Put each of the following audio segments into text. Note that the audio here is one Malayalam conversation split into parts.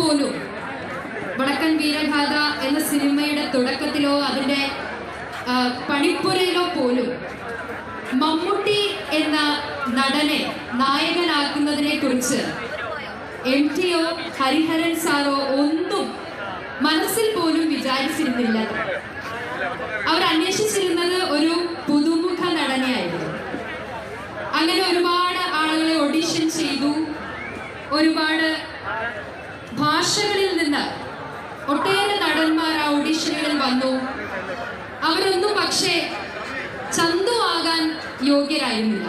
പോലും വടക്കൻ വീരഗാഥ എന്ന സിനിമയുടെ തുടക്കത്തിലോ അതിന്റെ പണിപ്പുരയിലോ പോലും മമ്മൂട്ടി എന്ന നടനെ നായകനാക്കുന്നതിനെ കുറിച്ച് എം ടിയോ ഹരിഹരൻ സാറോ ഒന്നും മനസ്സിൽ പോലും വിചാരിച്ചിരുന്നില്ല. അവർ അന്വേഷിച്ചിരുന്നത് ഒരു പുതുമുഖ നടനെയായിരുന്നു. അങ്ങനെ ഒരുപാട് ആളുകളെ ഓഡിഷൻ ചെയ്തു. ഒരുപാട് ഭാഷകളിൽ നിന്ന് ഒട്ടേറെ നടന്മാർ ആ ഓഡിഷനുകളിൽ വന്നു. അവരൊന്നും പക്ഷേ ചന്തു ആകാൻ യോഗ്യരായിരുന്നില്ല.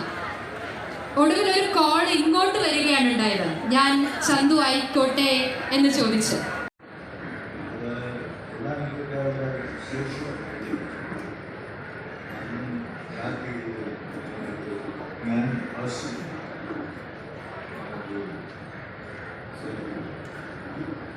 ഒടുവിൽ ഒരു കോൾ ഇങ്ങോട്ട് വരികയാണ് ഉണ്ടായത്. ഞാൻ ചന്തു ആയിക്കോട്ടെ എന്ന് ചോദിച്ചു. ഞാൻ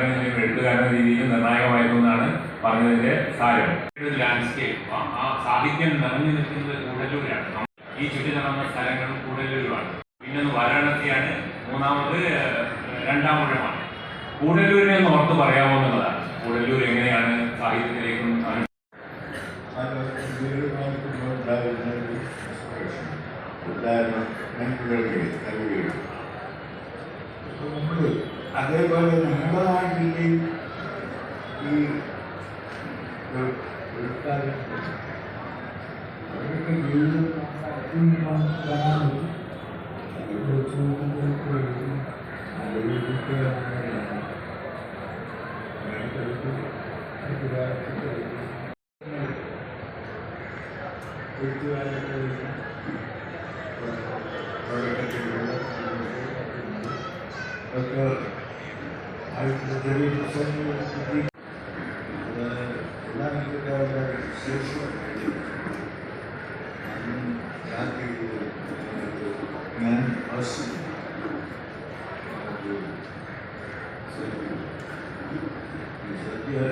ഞാൻ കാരണം എഴുത്തുകാരന്റെ രീതിയിൽ നിർണായകമായിരുന്നു എന്നാണ് പറഞ്ഞതിന്റെ സാരം ലാൻഡ്സ്കേപ്പ് ആ- സാഹിത്യം നിറഞ്ഞു നിൽക്കുന്നത് കൂടലൂരാണ് ഈ ചുറ്റി നടന്ന സ്ഥലങ്ങളും കൂടലൂരുമാണ് പിന്നൊന്ന് വാരാണസിയാണ്. മൂന്നാമത് രണ്ടാമൂഴമാണ്. കൂടല്ലൂരിനെ ഒന്ന് ഓർത്ത് പറയാമോ എന്നുള്ളതാണ്. കൂടല്ലൂർ എങ്ങനെയാണ് സാഹിത്യത്തിലേക്കും ഉണ്ടായിരുന്ന അതേപോലെ നമ്മുടെ அதேபோல நடராஜனை Thank you. ગરીબ પ્રસંગ એના રીતે જ્ઞાન હશે સત્ય